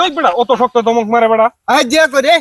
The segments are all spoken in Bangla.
ওই বেড়া অত শক্ত দমক মারে বেড়া এই জিয়া করে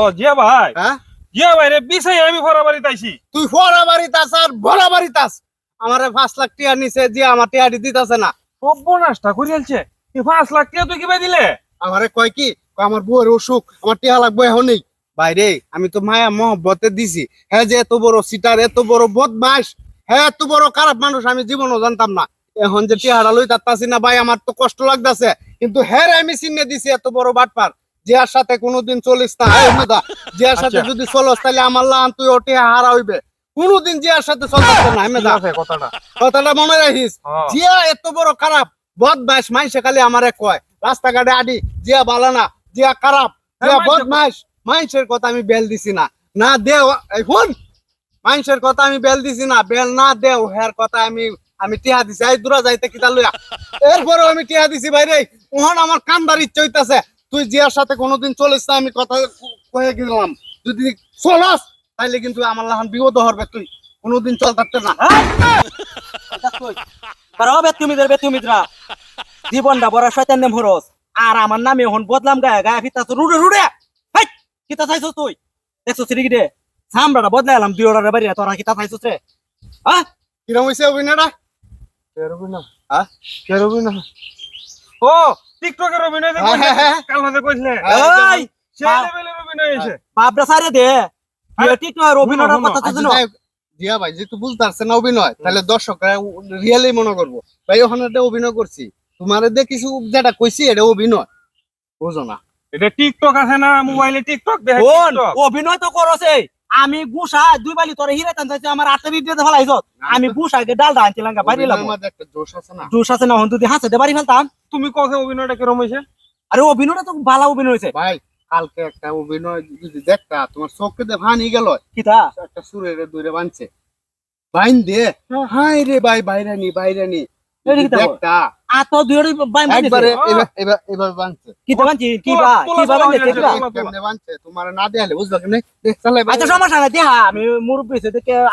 ও জিয়া ভাই। হ্যাঁ? জিয়া ভাই রে বিছাই আমি ফরা বাড়িতে আইছি। তুই ফরা বাড়িতাস আর ভরা বাড়িতাস আমারে পাঁচ লাখ টিয়া নিছে যে আমার টিয়াটি দিতাছে না। সর্বনাশটা করে আলছে এই পাঁচ লাখ টাকা তুই কীভাবে দিলে? আমারে কয় কি? কয় আমার বউয়ের অসুখ আমার টিয়া লাগবে এখনই। বাইরে আমি তো মায়া মহব্বতে দিছি। হ্যাঁ যে এত বড় সিটার এত বড় বদমাস হ্যাঁ এত বড় খারাপ মানুষ আমি জীবনও জানতাম না। এখন যে টিয়াটা লই তাত্তাছি না ভাই আমার তো কষ্ট লাগতাছে। কিন্তু হ্যাঁ আমি চিনে দিছি এত বড় বাটপার। জিয়ার সাথে কোনোদিন চলিস না জিয়ার সাথে আচ্ছা। যদি চলস তাহলে আমার লান তুই ওটি হারা হইবে। কোনোদিন জিয়ার সাথে চলতে না আমি কথাটা। কথাটা মনে রাখিস। জিয়া এত বড় খারাপ বদমাস মাইসে খালি আমারে কয়। রাস্তাঘাটে আডি জিয়া ভালো না জিয়া খারাপ জিয়া হ্যাঁ, মাইসে- বদমাস মাইসের কথা আমি বেল দিছি না। না দেও এই শুন মাইসের কথা আমি বেল দিছি না বেল না দেও হের কথা আমি আমি টিহা দিছি, এই দূরা যাইতে কিতা লইয়া? এরপরেও আমি টিহা দিছি, ভাইরে, ওহন আমার কান্দার ইচ্ছা হইতাছে। তুই জিয়ার সাথে কোনোদিন চলিস না, আমি কথা কয়ে গেলাম। যদি চলস, তাইলে কিন্তু আমার লাহান বিপদ হরবে তুই। কোনোদিন চল থাকতে না। পারো বেতুমিদের বেতুমিদরা। জীবনটা বড় শয়তান নেম হরস। আর আমার নামে এখন বদলাম, গায়ে গায়ে ফিতা তো রুড়ে রুড়ে। কিতা চাইছস তুই? দেখছস রে রে সামরাটা বদলাই এলাম দুই ওড়ার বাড়ি তোরা কিতা চাইছস রে? হ্যাঁ? কিরম হইছে অভিনয়টা? হ্যাঁ? ও টিকটকের অভিনয় যে হ্যাঁ, হ্যাঁ, হ্যাঁ। কাল হাতে কইছিলে এই সেই। লেভেলের অভিনয় হয়েছে। বাপরা সারে দে। আরে, অভিনয়ের কথা তো আচ্ছা, জানো যাই ভাই যেহেতু বুঝতে পারছে না অভিনয় তাহলে দর্শকরা রিয়েলি মনে করব। ভাই ওখানে একটা অভিনয় করছি। তোমার দিয়ে কিছু যেটা কইছি এটা অভিনয়। বুঝো না। এটা টিকটক আছে না? মোবাইলে টিকটক দেখে কোন টিকটক অভিনয় তো করছে আমি গুসা দুই বালি তোরে হিরাইতাম চাইছে আমার আটটা দিতে ফেলাইছ। আমি গুসাকে ডালটা আনছিলাম গা বাইরে অভিনয়ের লাগবো। জোশ আছে না? জুস আছে না হন যদি হাসে দে বাড়ি ফেলতাম। তুমি কথা অভিনয়টা কিরম হয়েছে? আরে অভিনয়টা তো ভালো অভিনয় হয়েছে। ভাই কালকে একটা অভিনয় যদি দেখতা তোমার চোখে দিয়ে ভানি গেল। কিতা? একটা সুরের দূরে বানছে। বাইন দিয়ে হাই রে ভাই বাইরে নি। আচ্ছা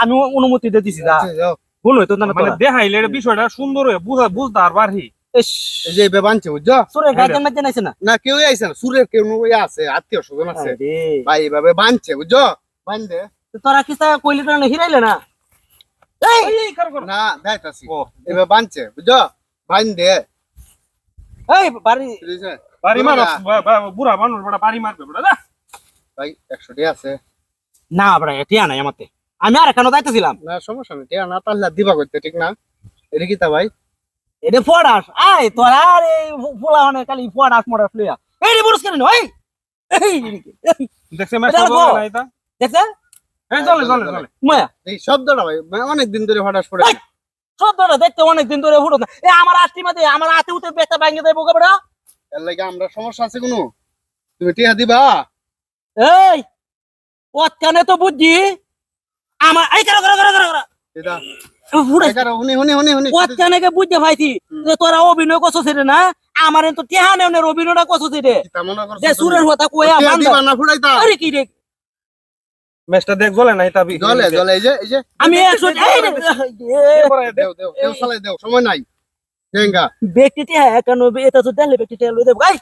আমি অনুমতি দিয়ে দিছি আচ্ছা। ভুল হইতো না মানে দেখাইলে বিষয়টা সুন্দর হয়ে বুঝা বুঝতে আর ইস। যে এবার বানছে বুঝছ? সুরে গাজন মাঝে নাইছে না? না কেউই আইছে না। সুরের কেউ আছে আত্মীয় স্বজন আছে। ভাই এভাবে বানছে বুঝছ? বানদে তোরা কিসা কইলি না হিরাইলে না? না এবার বানছে বুঝছ? বানদে এই বাড়ি বাড়ি মার বুড়া। বুড়া মানুষ বড় বাড়ি মারবে বড় না ভাই একশো টি আছে। না বড় টিয়া নাই আমাতে। আমি আর কেন যাইতেছিলাম। না সমস্যা নেই টিয়া না তাহলে দিবা করতে ঠিক না? এটা কি তা ভাই? এটা ফড়াস আই তোরা আর এই ফুলা হনে খালি ফড়াস মড়াস লইয়া। এই রে বুরুস কেন ওই এই দেখছে ম্যাচ দেখছ? হ্যাঁ চলে চলে চলে। মায়া। এই শব্দটা ভাই অনেক দিন ধরে হঠাৎ পড়ে ভাই! শব্দটা দেখতে অনেক দিন ধরে ফুটো না। এ আমার মাঝে আমার উঠে বেতা ভাঙে দেবো কেবড়া এর লাগে আমরা সমস্যা আছে কোনো? তুমি টিয়া দিবা? এই ওখানে তো বুঝছি আমার এই কারও কারও কারও কারও এটা ফুটাই এগারো হুনি হুনি হুনি হুনি। ওখানে বুঝতে তোরা অভিনয় করছ সেটা না? আমার তো টেহা নেওনের অভিনয়টা মনে যে তুমি? সুরের কথা কয়া কি রে? ম্যাচটা দেখ জ্বলে না এটা জলে জলে এই যে এই যে। আমি একশো এই রে, দেও দেও দেও চালাই দেও সময় নাই। জেঙ্গা ব্যক্তি টেহা কেন এটা তো দেখলে ব্যক্তি লই দেব। ভাই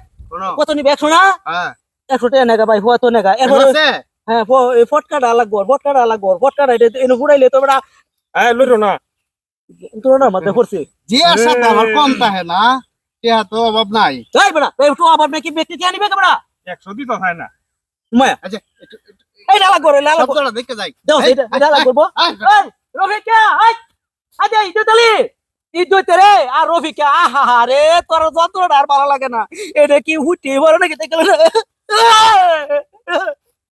কত নিবে একশো না? হ্যাঁ। একশো টাকা নেগা ভাই হতো নেগা। এখন আছে? হ্যাঁ ফটকাটা লাগবো ফটকাটা লাগবো ফটকাটা এটা এনে ফুড়াইলে তো বড়া হ্যাঁ লইরো না। তোর না মধ্যে পড়ছে জিয়ার সাথে আমার কম তাহে না। টিয়া তো অভাব নাই। এই বড়া এই তো আবার নাকি ব্যক্তি টেহা নিবে বড়া একশো দিত হয় না। মায়া আচ্ছা এই না লাগবো রে না লাগবো যাই। দাও এটা রফিকা আই আজা রে আর রফিকা আহা হা রে তোর যন্ত্রটা আর ভালো লাগে না। এটা কি হুটি বড় নাকি? দেখলে